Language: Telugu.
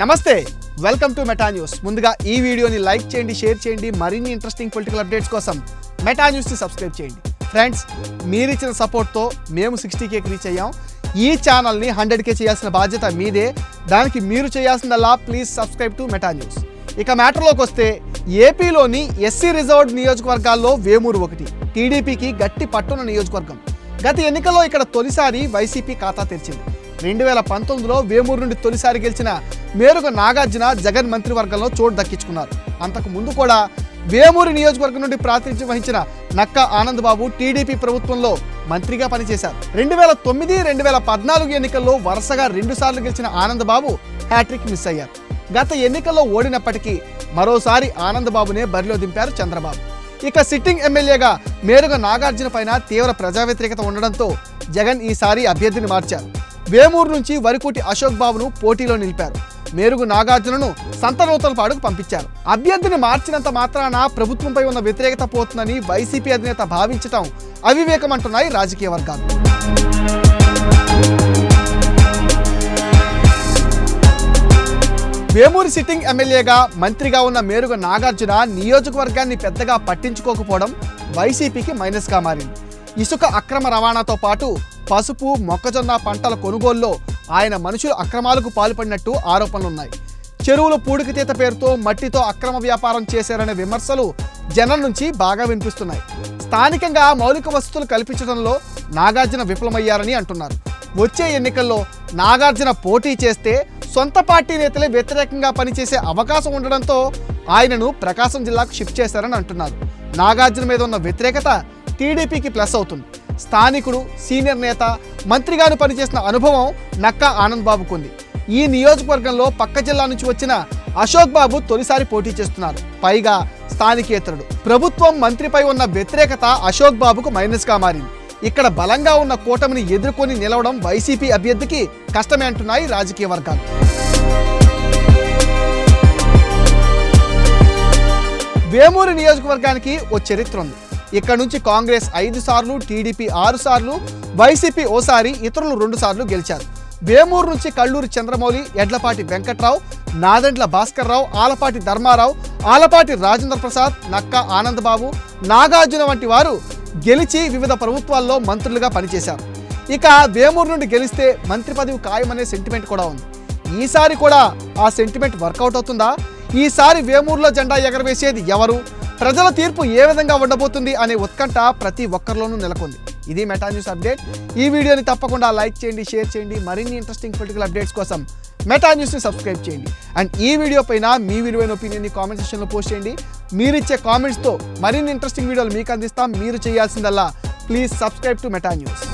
నమస్తే వెల్కమ్ టు మెటా న్యూస్. ముందుగా ఈ వీడియోని లైక్ చేయండి షేర్ చేయండి మరిన్ని ఇంట్రెస్టింగ్ పొలిటికల్ అప్డేట్స్ కోసం మెటా న్యూస్ని సబ్స్క్రైబ్ చేయండి. ఫ్రెండ్స్ మీరిచ్చిన సపోర్ట్తో మేము సిక్స్టీ కేకి రీచ్ అయ్యాం. ఈ ఛానల్ని హండ్రెడ్ కే చేయాల్సిన బాధ్యత మీదే. దానికి మీరు చేయాల్సిందల్లా please subscribe to Meta news. ఇక మ్యాటర్లోకి వస్తే ఏపీలోని ఎస్సీ రిజర్వ్డ్ నియోజకవర్గాల్లో వేమూరు ఒకటి టీడీపీకి గట్టి పట్టున నియోజకవర్గం. గత ఎన్నికల్లో ఇక్కడ తొలిసారి వైసీపీ ఖాతా తెరిచింది. రెండు వేల పంతొమ్మిదిలో వేమూరు నుండి తొలిసారి గెలిచిన మేరకు నాగార్జున జగన్ మంత్రివర్గంలో చోటు దక్కించుకున్నారు. అంతకు ముందు కూడా వేమూరు నియోజకవర్గం నుండి ప్రాతినిధ్యం వహించిన నక్క ఆనందబాబు టీడీపీ ప్రభుత్వంలో మంత్రిగా పనిచేశారు. రెండు వేల తొమ్మిది రెండు వేల పద్నాలుగు ఎన్నికల్లో వరుసగా రెండుసార్లు గెలిచిన ఆనందబాబు హ్యాట్రిక్ మిస్ అయ్యారు. గత ఎన్నికల్లో ఓడినప్పటికీ మరోసారి ఆనందబాబునే బరిలో దింపారు చంద్రబాబు. ఇక సిట్టింగ్ ఎమ్మెల్యేగా మేరుగ నాగార్జున పైన తీవ్ర ప్రజా వ్యతిరేకత ఉండడంతో జగన్ ఈసారి అభ్యర్థిని మార్చారు. వేమూరు నుంచి వరికోటి అశోక్ బాబును పోటీలో నిలిపారు. మేరుగు నాగార్జునను సంతనూతలపాడుకు పంపించారు. అభ్యర్థిని మార్చినంత మాత్రాన ప్రభుత్వంపై ఉన్న వ్యతిరేకత పోతుందని వైసీపీ అధినేత భావించటం అవివేకం అంటున్నాయి రాజకీయ వర్గాలు. వేమూరి సిట్టింగ్ ఎమ్మెల్యేగా మంత్రిగా ఉన్న మేరుగు నాగార్జున నియోజకవర్గాన్ని పెద్దగా పట్టించుకోకపోవడం వైసీపీకి మైనస్గా మారింది. ఇసుక అక్రమ రవాణాతో పాటు పసుపు మొక్కజొన్న పంటల కొనుగోలులో ఆయన మనుషులు అక్రమాలకు పాల్పడినట్టు ఆరోపణలున్నాయి. చెరువులు పూడికతీత పేరుతో మట్టితో అక్రమ వ్యాపారం చేశారనే విమర్శలు జనం నుంచి బాగా వినిపిస్తున్నాయి. స్థానికంగా మౌలిక వసతులు కల్పించడంలో నాగార్జున విఫలమయ్యారని అంటున్నారు. వచ్చే ఎన్నికల్లో నాగార్జున పోటీ చేస్తే సొంత పార్టీ నేతలే వ్యతిరేకంగా పనిచేసే అవకాశం ఉండడంతో ఆయనను ప్రకాశం జిల్లాకు షిఫ్ట్ చేశారని అంటున్నారు. నాగార్జున మీద ఉన్న వ్యతిరేకత టీడీపీకి ప్లస్ అవుతుంది. స్థానికుడు సీనియర్ నేత మంత్రిగాను పనిచేసిన అనుభవం నక్కా ఆనంద్ బాబుకుంది. ఈ నియోజకవర్గంలో పక్క జిల్లా నుంచి వచ్చిన అశోక్ బాబు తొలిసారి పోటీ చేస్తున్నారు. పైగా స్థానికేతరుడు. ప్రభుత్వం మంత్రిపై ఉన్న వ్యతిరేకత అశోక్ బాబుకు మైనస్గా మారింది. ఇక్కడ బలంగా ఉన్న కూటమిని ఎదుర్కొని నిలవడం వైసీపీ అభ్యర్థికి కష్టమే అంటున్నాయి రాజకీయ వర్గాలు. వేమూరు నియోజకవర్గానికి ఓ చరిత్ర ఉంది. ఇక్కడ నుంచి కాంగ్రెస్ ఐదు సార్లు టీడీపీ ఆరు సార్లు వైసీపీ ఓసారి ఇతరులు రెండు సార్లు గెలిచారు. వేమూరు నుంచి కల్లూరి చంద్రమౌళి ఎడ్లపాటి వెంకట్రావు నాదెండ్ల భాస్కర్రావు ఆలపాటి ధర్మారావు ఆలపాటి రాజేంద్ర ప్రసాద్ నక్క ఆనందబాబు నాగార్జున వంటి వారు గెలిచి వివిధ ప్రభుత్వాల్లో మంత్రులుగా పనిచేశారు. ఇక వేమూరు నుండి గెలిస్తే మంత్రి పదవి ఖాయమనే సెంటిమెంట్ కూడా ఉంది. ఈసారి కూడా ఆ సెంటిమెంట్ వర్కౌట్ అవుతుందా? ఈసారి వేమూరులో జెండా ఎగరవేసేది ఎవరు? ప్రజల తీర్పు ఏ విధంగా ఉండబోతుంది అనే ఉత్కంఠ ప్రతి ఒక్కరిలోనూ నెలకొంది. ఇది మెటా న్యూస్ అప్డేట్ ఈ వీడియోని తప్పకుండా లైక్ చేయండి షేర్ చేయండి. మరిన్ని ఇంట్రెస్టింగ్ పొలిటికల్ అప్డేట్స్ కోసం మెటా న్యూస్ని సబ్స్క్రైబ్ చేయండి. అండ్ ఈ వీడియో పైన మీ విలువైన ఒపీనియన్ని కామెంట్ సెక్షన్లో పోస్ట్ చేయండి. మీరిచ్చే కామెంట్స్తో మరిన్ని ఇంట్రెస్టింగ్ వీడియోలు మీకు అందిస్తాం. మీరు చేయాల్సిందల్లా please subscribe to Meta news